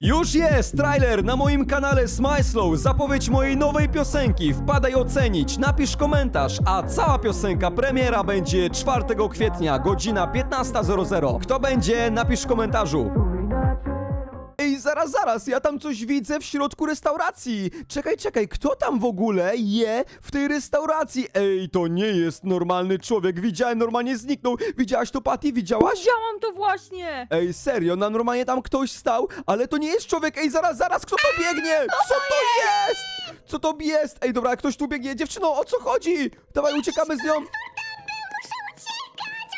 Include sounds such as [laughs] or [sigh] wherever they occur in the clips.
Już jest trailer na moim kanale Smyslow, zapowiedź mojej nowej piosenki. Wpadaj ocenić, napisz komentarz, a cała piosenka premiera będzie 4 kwietnia, godzina 15.00. Kto będzie, napisz w komentarzu. Ej, zaraz, zaraz, ja tam coś widzę w środku restauracji. Czekaj, czekaj, kto tam w ogóle je w tej restauracji? Ej, to nie jest normalny człowiek, widziałem, normalnie zniknął. Widziałaś to, Patty, widziałaś? Widziałam to właśnie! Ej, serio, na normalnie tam ktoś stał, ale to nie jest człowiek. Ej, zaraz, zaraz, kto to biegnie? Co to jest? Co to jest? Ej, dobra, ktoś tu biegnie. Dziewczyno, o co chodzi? Dawaj, uciekamy z nią.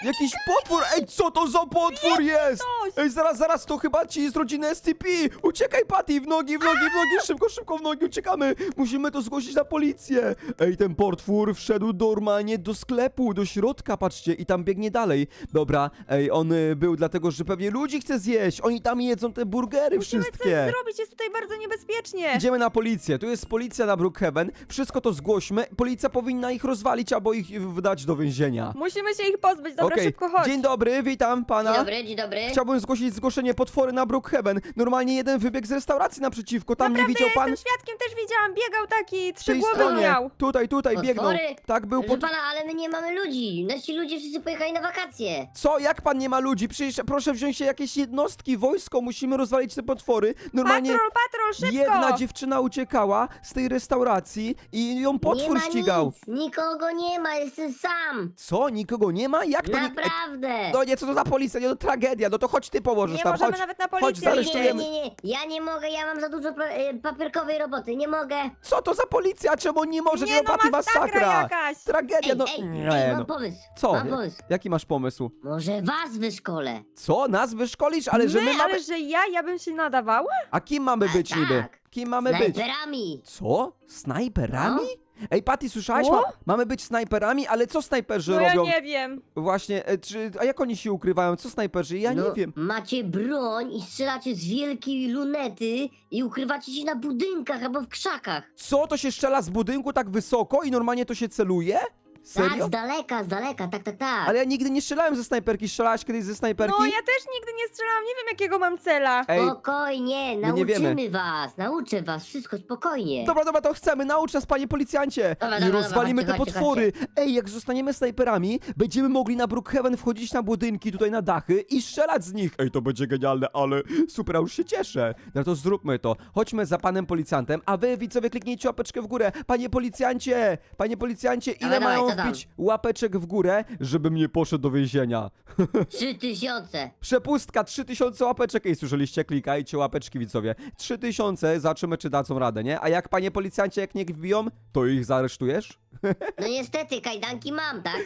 Jakiś potwór! Ej, co to za potwór jest? ktoś. Ej, zaraz, zaraz, to chyba ci z rodziny SCP! Uciekaj, Patty, w nogi, w nogi, w nogi, szybko, szybko, w nogi, uciekamy! Musimy to zgłosić na policję! Ej, ten potwór wszedł normalnie do sklepu, do środka, patrzcie, i tam biegnie dalej. Dobra, ej, on y, był dlatego, że pewnie ludzi chce zjeść, oni tam jedzą te burgery Musimy wszystkie! coś zrobić, jest tutaj bardzo niebezpiecznie! Idziemy na policję, tu jest policja na Brookhaven, wszystko to zgłośmy, policja powinna ich rozwalić albo ich wydać do więzienia. Musimy się ich pozbyć, dobra, Okej, szybko chodź! dzień dobry, witam pana. Dzień dobry, dzień dobry. Chciałbym zgłosić zgłoszenie potwory na Brookhaven. Normalnie jeden wybiegł z restauracji naprzeciwko, tam Naprawdę, nie widział ja pan jestem świadkiem, też widziałam, biegał taki, trzy tej głowy stronie. miał! Tutaj, tutaj biegną. Potwory? Tak był Proszę pod... pana, ale my nie mamy ludzi. Nasi ludzie wszyscy pojechali na wakacje. Co? Jak pan nie ma ludzi? Przecież proszę wziąć się jakieś jednostki, wojsko, musimy rozwalić te potwory. Normalnie Patrol, patrol, szybko! jedna dziewczyna uciekała z tej restauracji i ją potwór nie ma ścigał. nic. Nikogo nie ma, jestem sam. Co? Nikogo nie ma? Jak to nie... Naprawdę. No nie, co to za policja? Nie, to tragedia. No to chodź ty położysz Nie tam, możemy chodź. nawet na Chodź, policję nie, nie, zaresztujemy. nie, nie. Ja nie mogę, ja mam za dużo pa e, papierkowej roboty. Nie mogę. Co to za policja? Czemu nie może? Nie no, no, Patty, masakra jakaś! Tragedia, Ej, no. ej, Nie, ej, no. mam pomysł. Co? Mam pomysł. Jaki masz pomysł? Może was wyszkolę. Co? Nas wyszkolisz? Ale że my My, mamy... ale że ja, ja bym się nadawała? A kim mamy A, być tak. niby? Kim mamy być? Snajperami. Co? Snajperami? Ej, Patty, słyszałaś? O? Ma, mamy być snajperami, ale co snajperzy No ja robią? nie wiem. Właśnie, e, czy, a jak oni się ukrywają? Co snajperzy? Ja no, nie wiem. Macie broń i strzelacie z wielkiej lunety i ukrywacie się na budynkach albo w krzakach. Co? To się strzela z budynku tak wysoko i normalnie to się celuje? Tak, Serio? z daleka, z daleka, tak, tak, tak. Ale ja nigdy nie strzelałem ze snajperki. Strzelałaś kiedyś ze snajperki? No ja też nigdy nie strzelałam, nie wiem jakiego mam cela. Ej, Spokojnie, nie wiemy. nauczymy was, nauczę was, wszystko spokojnie. Dobra, dobra, to chcemy, naucz nas, panie policjancie! Dobra, I dobra, rozwalimy dobra, te chodźcie, potwory! Ej, jak zostaniemy snajperami, będziemy mogli na Brookhaven wchodzić na budynki, tutaj na dachy i strzelać z nich! Ej, to będzie genialne, ale super, ja już się cieszę! No to zróbmy to. Chodźmy za panem policjantem, a wy, widzowie, kliknijcie łapeczkę w górę! Panie policjancie! Panie policjancie, ile Dawaj, dawaj, mają co tam? wbić łapeczek w górę, żebym nie poszedł do więzienia? [laughs] Trzy tysiące. Przepustka, 3000 łapeczek. Ej, słyszeliście? Klikajcie łapeczki, widzowie. 3000, zobaczymy, czy dadzą radę, nie? A jak, panie policjancie, jak nie wbiją, to ich zaaresztujesz? [laughs] No niestety, kajdanki mam, tak?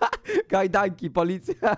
[laughs] Kajdanki, policja.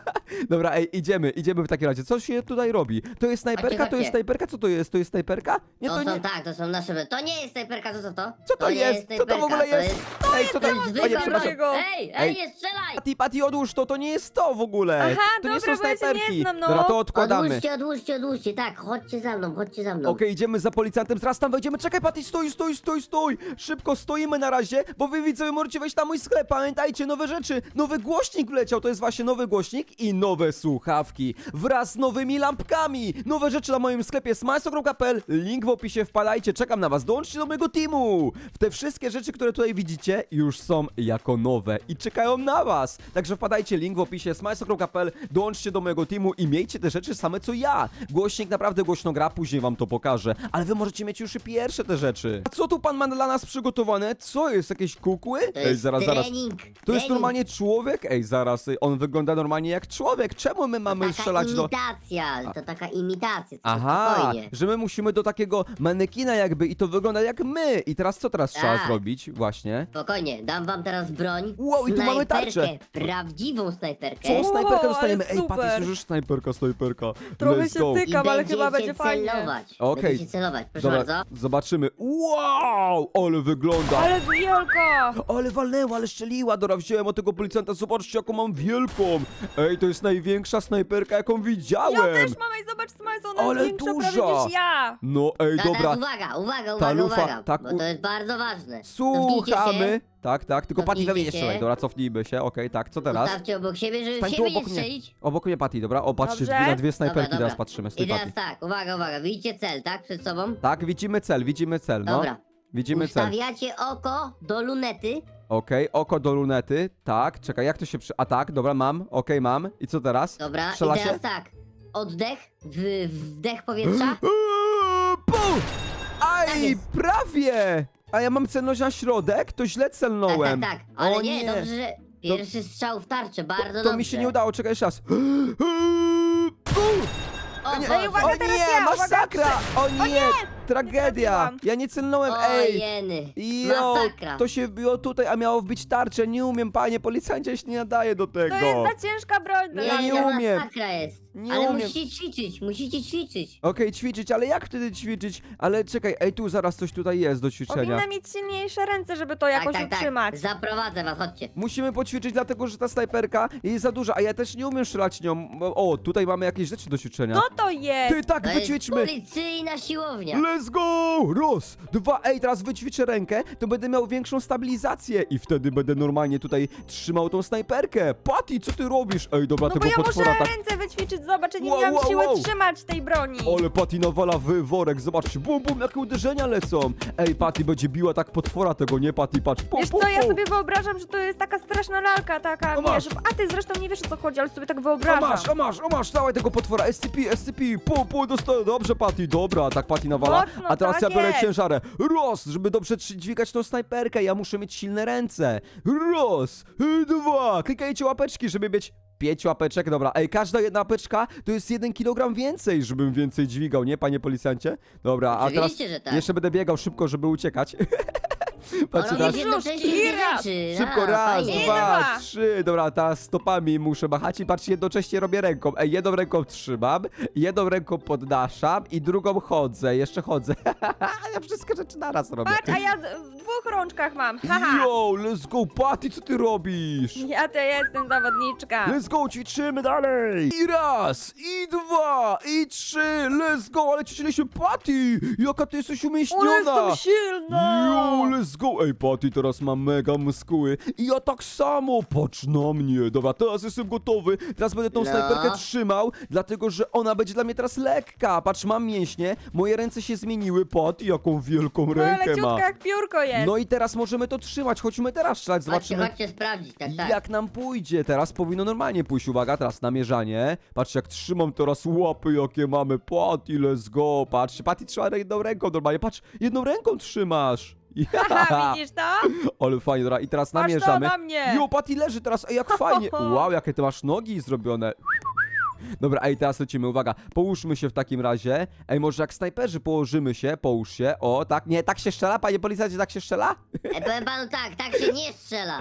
Dobra, ej, idziemy, idziemy w takim razie. Co się tutaj robi? To jest snajperka? To jest chodźcie. snajperka? Co to jest? To jest snajperka? Nie, To, to są nie. tak, to są nasze... To nie jest snajperka, co to to? Co to nie jest? Co to w snajperka, ogóle jest? Ej, co to To jest? jest O nie, przepraszam. broń. Ej, Ej. ej, nie strzelaj! Pati, Pati, odłóż to, to nie jest to w ogóle. Aha, to nie dobra, są bo ja się nie snajperki. znam, no. Dobra, to odkładamy. Odłóżcie, odłóżcie, odłóżcie, tak, chodźcie za mną, chodźcie za mną. Okej, idziemy za policjantem, zaraz tam wejdziemy. Czekaj, Patty, stój, stój, stój, stój! Szybko stoimy na razie, bo wy widzowie możecie wejść na mój sklep. Pamiętajcie, nowe rzeczy. Nowy głośnik wleciał, to jest właśnie nowy głośnik i nowe słuchawki. Wraz z nowymi lampkami. Nowe rzeczy na moim sklepie smajso.pl. Link w opisie, wpadajcie, czekam na was. Dołączcie do mojego teamu. Te wszystkie rzeczy, które tutaj widzicie, już są jako nowe i czekają na was. Także wpadajcie, link w opisie smajso.pl. Dołączcie do mojego teamu i miejcie te rzeczy same co ja. Głośnik naprawdę głośno gra, później wam to pokażę. Ale wy możecie mieć już i pierwsze te rzeczy. A co tu pan ma dla nas przygotowane? Co jest? Jakieś kukły? To jest trening. To jest trening. normalnie człowiek? Ej, zaraz, y, on wygląda normalnie jak człowiek. Czemu my mamy Taka strzelać do... imitacja, to taka imitacja, to Aha, spokojnie. że my musimy do takiego manekina jakby i to wygląda jak my. I teraz co teraz trzeba Tak. zrobić? Właśnie. Spokojnie, dam wam teraz broń. Wow, i tu mamy snajperkę, tarczę. Prawdziwą snajperkę. Co? Snajperkę ale dostajemy. Ej, super. Patty, słyszysz? Snajperka, snajperka. Trochę Let's się go. cyka. I Czekam, ale chyba będzie fajnie. celować. Okej. Będziecie celować, proszę Dobra, bardzo. zobaczymy. Wow, ale wygląda. Ale wielka! ale walnęła, ale strzeliła. Dobra, wziąłem od tego policjanta, zobaczcie jaką mam wielką. Ej, to jest największa snajperka jaką widziałem. Ja też mam, ej, zobacz, Smajs, ona Ale jest większa prawie duża. niż ja. No ej, Teraz dobra, uwaga, uwaga, Ta uwaga, lufa, uwaga, tak, bo u- to jest bardzo ważne. Słuchamy. Tak, tak, tylko Patty we mnie nie Cofnijcie strzelaj. się. Dobra, cofnijmy się, okej, tak, co teraz? Ustawcie obok siebie, żeby Stań tu siebie nie obok mnie. strzelić. Obok mnie Patty, dobra? O, patrzcie, Dobrze. na dwie snajperki Dobra, teraz dobra. patrzymy, I stój teraz Patty. tak, uwaga, uwaga, widzicie cel, tak, przed sobą? Tak, widzimy cel, widzimy cel, no. Dobra. Widzimy cel. Ustawiacie oko do lunety. Okej, oko do lunety, tak, czekaj, jak to się przy... A tak, dobra, mam, okej, mam. I co teraz? Dobra, Strzela i teraz się? tak. Oddech, w, wdech powietrza. [gasps] Eee, Pum! Tak Aj, jest. prawie! A ja mam celność na środek? To źle Tak, celnąłem. tak, tak. Ale O nie, nie. dobrze, że pierwszy strzał w tarczę, bardzo To, dobrze. to mi się nie udało, czekaj jeszcze raz. [gasps] O, Nie, Boże. uwaga, o teraz nie, ja, uwaga, masakra! O nie, tragedia! trafiłam. Ja nie celnąłem, O ej! jeny, Jo, masakra. to się wbiło tutaj, a miało wbić tarczę. Nie umiem, panie policjancie, ja się nie nadaje do tego. To jest za ciężka broń dla Ja Nie, umiem. masakra jest. Nie Ale umiem. musicie ćwiczyć, musicie ćwiczyć. Okej, ćwiczyć, ale jak wtedy ćwiczyć? Ale czekaj, ej, tu zaraz coś tutaj jest do ćwiczenia. Powinna mieć silniejsze ręce, żeby to jakoś tak, tak, utrzymać. tak. Zaprowadzę was, chodźcie. Musimy poćwiczyć, dlatego że ta snajperka jest za duża, a ja też nie umiem strzelać nią. O, tutaj mamy jakieś rzeczy do ćwiczenia. Co to jest? Ty, tak, To jest wyćwiczmy! policyjna siłownia. Let's go! Raz, dwa, ej, teraz wyćwiczę rękę, to będę miał większą stabilizację i wtedy będę normalnie tutaj trzymał tą snajperkę. Patty, co ty robisz? Ej, dobra, No bo tego ja muszę potwora tak... ręce wyćwiczyć, zobacz, ja nie Wow, miałam wow, siły wow. trzymać tej broni. Ale Patty nawala w worek, zobaczcie, bum, bum, jakie uderzenia lecą. Ej, Patty będzie biła tak potwora tego, nie, Patty, patrz. Pum, Wiesz pum, co, ja pum. sobie wyobrażam, że to jest taka straszna lalka, taka, O, masz. wiesz, a ty zresztą nie wiesz o co chodzi, ale sobie tak A wyobrażam. masz, a masz, a masz, dawaj tego potwora, SCP, SCP, pu, pu, dostaję, dobrze Patty, dobra, tak Patty nawala, Mocno, a teraz tak ja biorę jest. ciężarę, raz, żeby dobrze trzy- dźwigać tą snajperkę, ja muszę mieć silne ręce, raz, y, dwa, klikajcie łapeczki, żeby mieć pięć łapeczek, dobra, ej, każda jedna łapeczka to jest jeden kilogram więcej, żebym więcej dźwigał, nie, panie policjancie? Dobra, a teraz Oczywiście, że tak. jeszcze będę biegał szybko, żeby uciekać. [laughs] Patrzcie jednocześnie dwie raz. rzeczy. Szybko, raz, fajnie. dwa, dwa. trzy. Dobra, teraz stopami muszę machać i patrzcie, jednocześnie robię ręką. Ej, jedną ręką trzymam, jedną ręką podnaszam i drugą chodzę, jeszcze chodzę. [laughs] ja wszystkie rzeczy naraz robię. Patrz, a ja w dwóch rączkach mam, haha. Yo, let's go, Patty, co ty robisz? Ja to jestem zawodniczka. Let's go, ćwiczymy dalej! I raz, i dwa, i trzy, let's go, ale ćwiczyliśmy Patty! Jaka ty jesteś Ale umieśniona! jestem silna! Yo, let's go! Ej, Patty teraz ma mega muskuły. I ja tak samo! Patrz na mnie! Dobra, teraz jestem gotowy. Teraz będę tą No. snajperkę trzymał, dlatego że ona będzie dla mnie teraz lekka. Patrz, mam mięśnie, moje ręce się zmieniły. Patty, jaką wielką No rękę ma. leciutka jak piórko jest. No i teraz możemy to trzymać. Chodźmy teraz strzelać, Chodźcie, zobaczymy. chodźcie sprawdzić, tak, tak. Jak nam pójdzie? Teraz powinno normalnie pójść. Uwaga, teraz namierzanie. Patrzcie, jak trzymam teraz łapy, jakie mamy. Patty, let's go. Patrzcie, Patty trzyma jedną ręką normalnie. Patrz, jedną ręką trzymasz. [laughs] Widzisz to? Ale fajnie, dobra. I teraz Patrz to namierzamy. na mnie. Jo, Patty leży teraz, ej, jak fajnie. [laughs] Wow, jakie ty masz nogi zrobione. Dobra, ej, teraz lecimy, uwaga, połóżmy się w takim razie. Ej, może jak snajperzy położymy się, połóż się, o, tak, nie, tak się strzela, panie policjancie, tak się strzela? E, powiem panu tak, tak się nie strzela.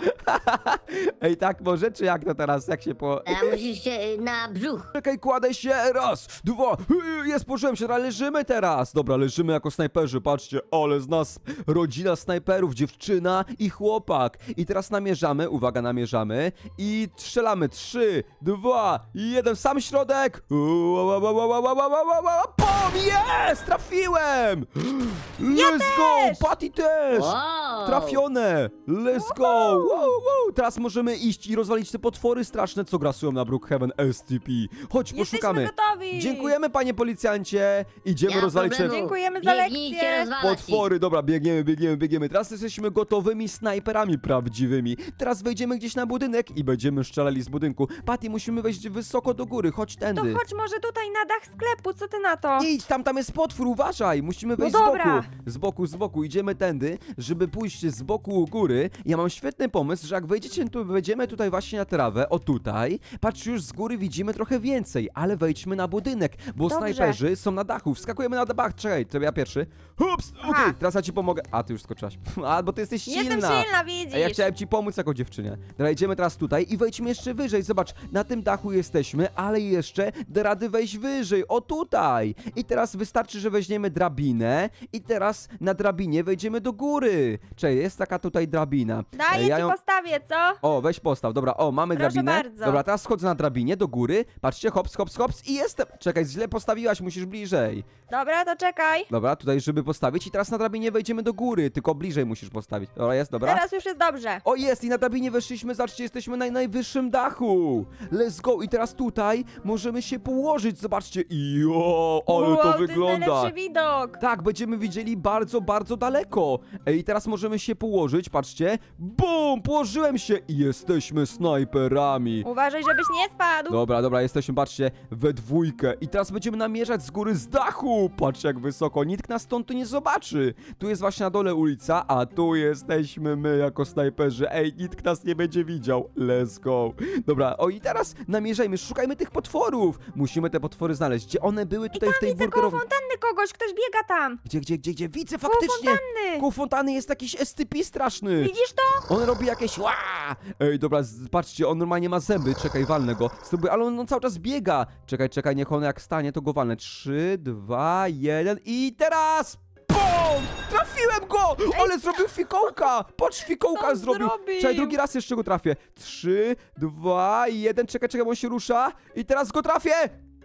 [laughs] Ej, tak może, czy jak to teraz, jak się po... Teraz musisz się y, na brzuch. Czekaj, kładę się, raz, dwa, yy, jest, położyłem się, dobra, leżymy teraz. Dobra, leżymy jako snajperzy, patrzcie, ale z nas rodzina snajperów, dziewczyna i chłopak. I teraz namierzamy, uwaga, namierzamy i strzelamy, trzy, dwa, jeden, sam środek! Pom! Jest! Trafiłem! Ja Let's też! go! Patty też! Wow. Trafione! Let's go! Wow, wow. Teraz możemy iść i rozwalić te potwory straszne, co grasują na Brookhaven STP. Chodź, poszukamy. Jesteśmy gotowi! Dziękujemy, panie policjancie. Idziemy rozwalić te. Dziękujemy za lekcję! potwory. Dobra, biegniemy, biegniemy, biegniemy. Teraz jesteśmy gotowymi snajperami prawdziwymi. Teraz wejdziemy gdzieś na budynek i będziemy strzelali z budynku. Patty, musimy wejść wysoko do góry. Chodź To tędy. chodź może tutaj na dach sklepu, co ty na to? Nie idź, tam, tam jest potwór, uważaj! Musimy wejść No z dobra. boku. Z boku, z boku. Idziemy tędy, żeby pójść z boku u góry. Ja mam świetny pomysł, że jak wejdziecie tu, wejdziemy tutaj właśnie na trawę, o tutaj, patrz, już z góry widzimy trochę więcej, ale wejdźmy na budynek, bo Dobrze. snajperzy są na dachu. Wskakujemy na dach, czekaj, to ja pierwszy. Hups, okej, Aha. teraz ja ci pomogę. A, ty już skoczyłaś. [laughs] A, bo ty jesteś silna. Jestem silna, widzisz. A ja chciałem ci pomóc jako dziewczynie. Dobra, idziemy teraz tutaj i wejdźmy jeszcze wyżej. Zobacz, na tym dachu jesteśmy, ale jeszcze da rady wejść wyżej. O tutaj! I teraz wystarczy, że weźmiemy drabinę i teraz na drabinie wejdziemy do góry. Czekaj, jest taka tutaj drabina. Daję E, ja ci ją- postawię, co? O, weź postaw, dobra, o, mamy Proszę drabinę. bardzo. Dobra, teraz schodzę na drabinie do góry. Patrzcie, hops, hops, hops i jestem. Czekaj, źle postawiłaś, musisz bliżej. Dobra, to czekaj. Dobra, tutaj żeby postawić i teraz na drabinie wejdziemy do góry, tylko bliżej musisz postawić. Dobra, jest, dobra. Teraz już jest dobrze. O jest i na drabinie weszliśmy, zobaczcie, jesteśmy na najwyższym dachu. Let's go i teraz tutaj możemy się położyć, zobaczcie. Jo, ale wow, to To wygląda. jest najlepszy widok. Tak, będziemy widzieli bardzo, bardzo daleko. Ej, teraz możemy się położyć, patrzcie. Bum, położyłem się i jesteśmy snajperami. Uważaj, żebyś nie spadł. Dobra, dobra, jesteśmy, patrzcie, we dwójkę. I teraz będziemy namierzać z góry z dachu. Patrzcie, jak wysoko. Nikt nas stąd tu nie zobaczy. Tu jest właśnie na dole ulica, a tu jesteśmy my jako snajperzy. Ej, nikt nas nie będzie widział. Let's go. Dobra, o i teraz namierzajmy, szukajmy tych potworów. Musimy te potwory znaleźć. Gdzie one były tutaj w tej Widzę koło burgerowni? fontanny kogoś, ktoś biega tam. Gdzie, gdzie, gdzie, gdzie? Widzę Koło faktycznie. fontanny. Koło fontanny jest jakiś SCP straszny. Widzisz to? On robi jakieś ła! Ej, dobra, z- patrzcie, on normalnie ma zęby. Czekaj, walnę go. Spróbuję, ale on, on cały czas biega. Czekaj, czekaj, niech on jak stanie, to go walnę. Trzy, dwa, jeden i teraz! Trafiłem go! Ale zrobił fikołka! Patrz, fikołka on zrobił. zrobił? Czekaj, drugi raz jeszcze go trafię. Trzy, dwa, jeden. Czekaj, czekaj, bo on się rusza. I teraz go trafię!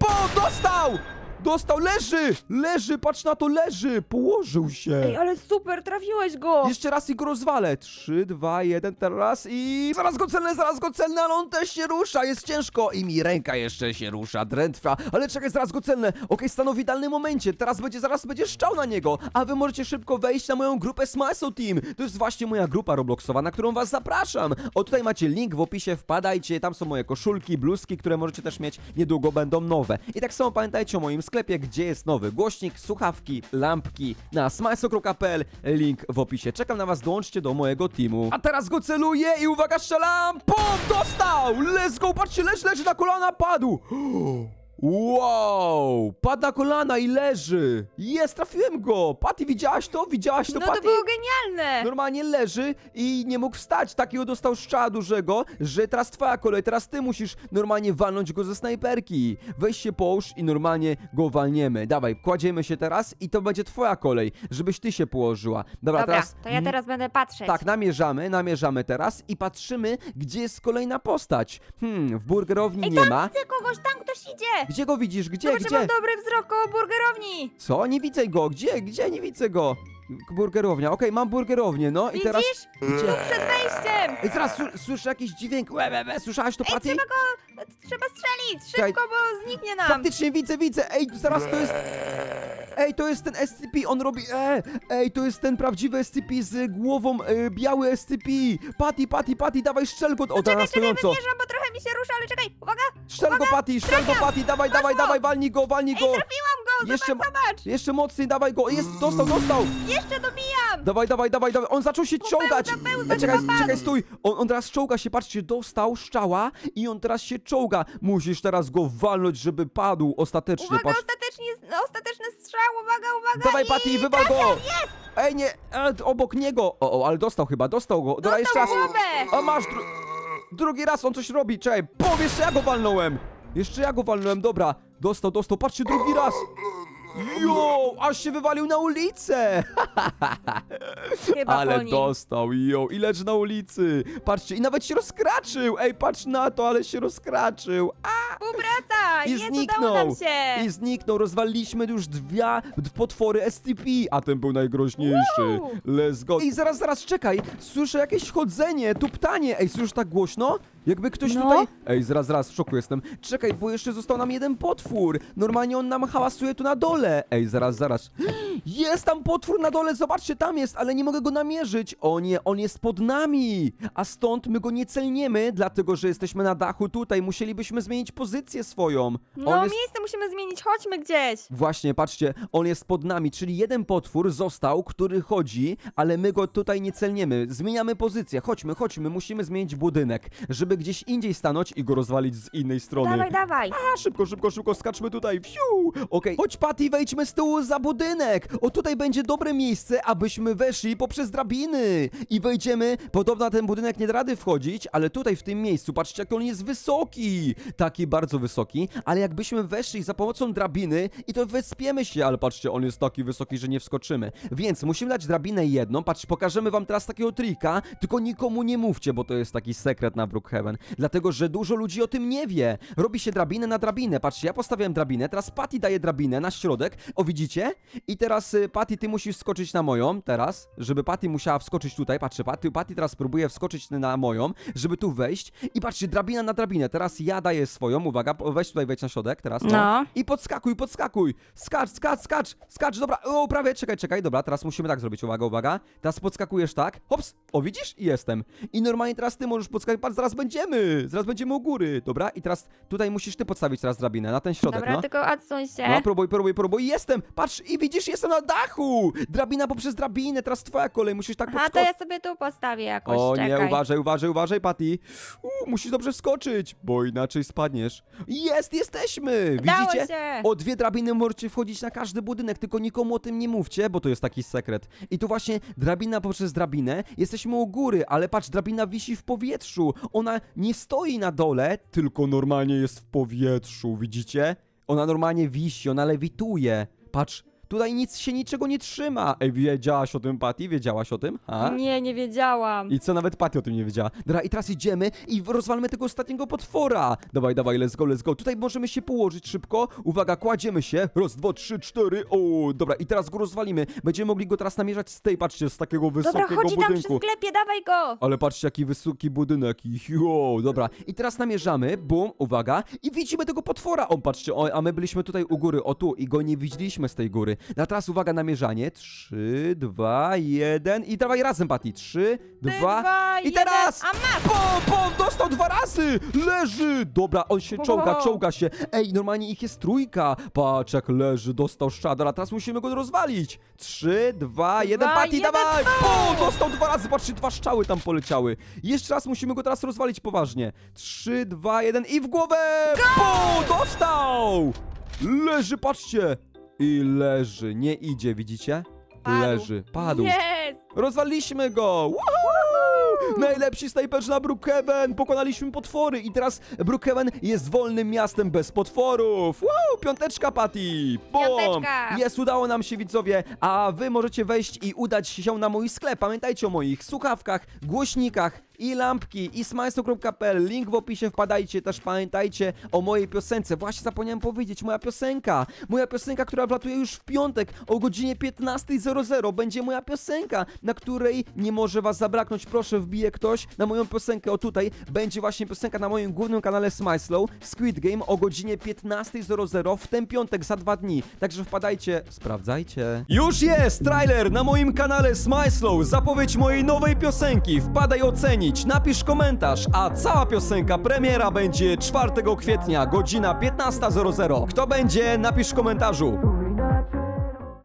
BOOM! Dostał! Dostał, leży! Leży, patrz na to, leży! Położył się. Ej, ale super, trafiłeś go. Jeszcze raz i go rozwalę. 3, 2, 1, teraz i... Zaraz go celnę, zaraz go celnę, ale on też się rusza, jest ciężko. I mi ręka jeszcze się rusza, drętwa. Ale czekaj, zaraz go celnę. Okej, stanął w idealnym momencie. Teraz będzie, zaraz będzie szczał na niego. A wy możecie szybko wejść na moją grupę Smile Team. To jest właśnie moja grupa Robloxowa, na którą was zapraszam. O, tutaj macie link w opisie, wpadajcie. Tam są moje koszulki, bluzki, które możecie też mieć. Niedługo będą nowe. I tak samo pamiętajcie o moim sklepie, gdzie jest nowy głośnik, słuchawki, lampki na smajso.pl. Link w opisie. Czekam na was, dołączcie do mojego teamu. A teraz go celuję i uwaga, strzelam! Pum! Dostał! Let's go! Patrzcie, leży, leży na kolana, padł! [gasps] Wow! Padł na kolana i leży! Jest, trafiłem go! Patty, widziałaś to? Widziałaś to, No Patty? to było genialne. Normalnie leży i nie mógł wstać. Takiego dostał strzała dużego, że teraz twoja kolej, teraz ty musisz normalnie walnąć go ze snajperki. Weź się połóż i normalnie go walniemy. Dawaj, kładziemy się teraz i to będzie twoja kolej, żebyś ty się położyła. Dobra, Dobra, teraz... to ja teraz będę patrzeć. Tak, namierzamy, namierzamy teraz i patrzymy, gdzie jest kolejna postać. Hmm, w burgerowni Ej, nie tam ma. widzę kogoś, tam ktoś idzie. Gdzie go widzisz? Gdzie, Zobacz, gdzie? mam dobry wzrok koło burgerowni. Co? Nie widzę go. Gdzie? Gdzie? Nie widzę go. Burgerownia. Okej, mam burgerownię, no i Widzisz? teraz... Gdzie? Przed wejściem. Ej, zaraz sły- słyszę jakiś dźwięk. Łe, łe, łe. Słyszałaś to, Ej, Patty? trzeba go, trzeba strzelić. Czekaj. Szybko, bo zniknie nam. Faktycznie widzę, widzę. Ej, zaraz to jest... Ej, to jest ten SCP, on robi... E, ej, to jest ten prawdziwy SCP z głową e, biały SCP. Patty, Patty, Patty, dawaj strzel go. O, Czekaj, teraz czekaj, stojąco. wymierzam, bo trochę mi się rusza, ale czekaj, uwaga. Strzel go, Patty, strzel go, Patty, dawaj, dawaj, dawaj, walnij go, walnij go. Ej, trafiłam go, Jeszcze zobacz, ma- zobacz. Jeszcze mocniej, dawaj go. Jest, dostał, dostał. Jeszcze dobijam. Dawaj, dawaj, dawaj, dawaj. On zaczął się zapełza, Ej, czekaj, chyba czekaj, stój. On, on teraz czołga się, patrzcie, dostał szczała i on teraz się czołga. Musisz teraz go walnąć, żeby padł ostatecznie. Uwaga, Patrz. ostatecznie, ostateczny strzał, uwaga, uwaga. Dawaj, Patty, wywal go! Jest. Ej, nie, e, obok niego. O, o, ale dostał chyba, dostał go. Dobra, jeszcze Dostał raz. głowę. A masz, dru drugi raz on coś robi, czekaj. Pom, jeszcze ja go walnąłem. Jeszcze ja go walnąłem, dobra. Dostał, dostał, patrzcie, drugi raz. Jo, aż się wywalił na ulicę. Chyba po Ale nim. dostał, jo, i leży na ulicy. Patrzcie, i nawet się rozkraczył. Ej, patrz na to, ale się rozkraczył. A, Współpraca, I jest, udało zniknął. nam się. I zniknął, rozwaliliśmy już dwie potwory SCP, a ten był najgroźniejszy. Let's go. Ej, zaraz, zaraz, czekaj, słyszę jakieś chodzenie, tuptanie. Ej, słyszysz tak głośno? Jakby ktoś No. tutaj... Ej, zaraz, zaraz, w szoku jestem. Czekaj, bo jeszcze został nam jeden potwór. Normalnie on nam hałasuje tu na dole. Ej, zaraz, zaraz. [gasps] Jest tam potwór na dole, zobaczcie, tam jest, ale nie mogę go namierzyć. O nie, on jest pod nami. A stąd my go nie celniemy, dlatego że jesteśmy na dachu tutaj. Musielibyśmy zmienić pozycję swoją. No, on jest... miejsce musimy zmienić, chodźmy gdzieś. Właśnie, patrzcie, on jest pod nami, czyli jeden potwór został, który chodzi, ale my go tutaj nie celniemy. Zmieniamy pozycję. Chodźmy, chodźmy, musimy zmienić budynek, żeby żeby gdzieś indziej stanąć i go rozwalić z innej strony. Dawaj, dawaj. A, szybko, szybko, szybko, skaczmy tutaj, fiu! Okej, chodź Patty, wejdźmy z tyłu za budynek! O, tutaj będzie dobre miejsce, abyśmy weszli poprzez drabiny! I wejdziemy, podobno na ten budynek nie da rady wchodzić, ale tutaj w tym miejscu, patrzcie jak on jest wysoki! Taki bardzo wysoki, ale jakbyśmy weszli za pomocą drabiny i to wyspiemy się, ale patrzcie, on jest taki wysoki, że nie wskoczymy. Więc musimy dać drabinę jedną, patrz, pokażemy wam teraz takiego trika, tylko nikomu nie mówcie, bo to jest taki sekret na Brookhaven, dlatego, że dużo ludzi o tym nie wie. Robi się drabinę na drabinę, patrzcie, ja postawiłem drabinę, teraz Patty daje drabinę na środek, o widzicie? I teraz y, Patty, ty musisz wskoczyć na moją, teraz, żeby Patty musiała wskoczyć tutaj, patrzcie, Patty, Patty teraz próbuje wskoczyć na moją, żeby tu wejść. I patrzcie, drabina na drabinę, teraz ja daję swoją, uwaga, po- weź tutaj, wejdź na środek, teraz, No. i podskakuj, podskakuj! Skacz, skacz, skacz, skacz, dobra, o, prawie, czekaj, czekaj, dobra, teraz musimy tak zrobić, uwaga, uwaga. Teraz podskakujesz tak, hops, o widzisz? I jestem. I normalnie teraz ty możesz podskakać, patrz, zaraz będziemy, zaraz będziemy u góry, dobra? I teraz tutaj musisz ty podstawić teraz drabinę, na ten środek, Dobra, no. tylko odsuń się. No, próbuj, próbuj, próbuj, jestem! Patrz, i widzisz, jestem na dachu! Drabina poprzez drabinę, teraz twoja kolej, musisz tak Aha, to podskoczyć. ja sobie tu postawię jakoś, O czekaj. nie, uważaj, uważaj, uważaj, Patty. Uuu, musisz dobrze wskoczyć, bo inaczej spadniesz. Jest, jesteśmy! Udało Widzicie? się. O dwie drabiny możecie wchodzić na każdy budynek, tylko nikomu o tym nie mówcie, bo to jest taki sekret. I tu właśnie drabina poprzez drabinę, jesteśmy u góry, ale patrz, drabina wisi w powietrzu. Ona nie stoi na dole, tylko normalnie jest w powietrzu, widzicie? Ona normalnie wisi, ona lewituje. Patrz, tutaj nic się niczego nie trzyma. Ej, wiedziałaś o tym, Patty? Wiedziałaś o tym? Ha? Nie, nie wiedziałam. I co nawet Patty o tym nie wiedziała. Dobra, i teraz idziemy i rozwalmy tego ostatniego potwora. Dawaj, dawaj, let's go, let's go. Tutaj możemy się położyć szybko. Uwaga, kładziemy się. Raz, dwa, trzy, cztery. O, dobra, i teraz go rozwalimy. Będziemy mogli go teraz namierzać z tej, patrzcie, z takiego Dobra, wysokiego chodzi tam przy budynku. sklepie, dawaj go. Ale patrzcie, jaki wysoki budynek. Jo, dobra. I teraz namierzamy, bum, uwaga. I widzimy tego potwora. O, patrzcie, o, a my byliśmy tutaj u góry, o tu, i go nie widzieliśmy z tej góry. No a teraz uwaga, namierzanie. Trzy, dwa, jeden. I dawaj razem, Patty. Trzy, Ty, dwa. dwa, I jeden. teraz! A masz! Bom, bom, dostał dwa razy! Leży! Dobra, on się czołga, Wow. czołga się. Ej, normalnie ich jest trójka. Patrz, jak leży, dostał szczadra. A teraz musimy go rozwalić. Trzy, dwa, jeden, Dwa, Patty, jeden, dawaj! bum! Bum, dostał dwa razy, patrzcie, dwa strzały tam poleciały. Jeszcze raz musimy go teraz rozwalić poważnie. Trzy, dwa, jeden i w głowę! Bum, dostał! Leży, patrzcie! I leży, nie idzie, widzicie? Padł. Leży, padł. Jest! Rozwaliliśmy go! Woohoo! Najlepsi snajperzy na Brookhaven! Pokonaliśmy potwory i teraz Brookhaven jest wolnym miastem bez potworów! Wow! Piąteczka, Patty! Bum! Piąteczka! Jest, udało nam się, widzowie, a wy możecie wejść i udać się na mój sklep. Pamiętajcie o moich słuchawkach, głośnikach i lampki i smajsto.pl. Link w opisie, wpadajcie. Też pamiętajcie o mojej piosence. Właśnie zapomniałem powiedzieć, moja piosenka. Moja piosenka, która wlatuje już w piątek o godzinie 15.00. Będzie moja piosenka, na której nie może was zabraknąć. Proszę, wbije ktoś na moją piosenkę. O tutaj będzie właśnie piosenka na moim głównym kanale Smyslow Squid Game o godzinie 15.00 w ten piątek za dwa dni. Także wpadajcie, sprawdzajcie. Już jest trailer na moim kanale Smyslow. Zapowiedź mojej nowej piosenki. Wpadaj ocenić, napisz komentarz, a cała piosenka premiera będzie 4 kwietnia, godzina 15.00. Kto będzie, napisz w komentarzu.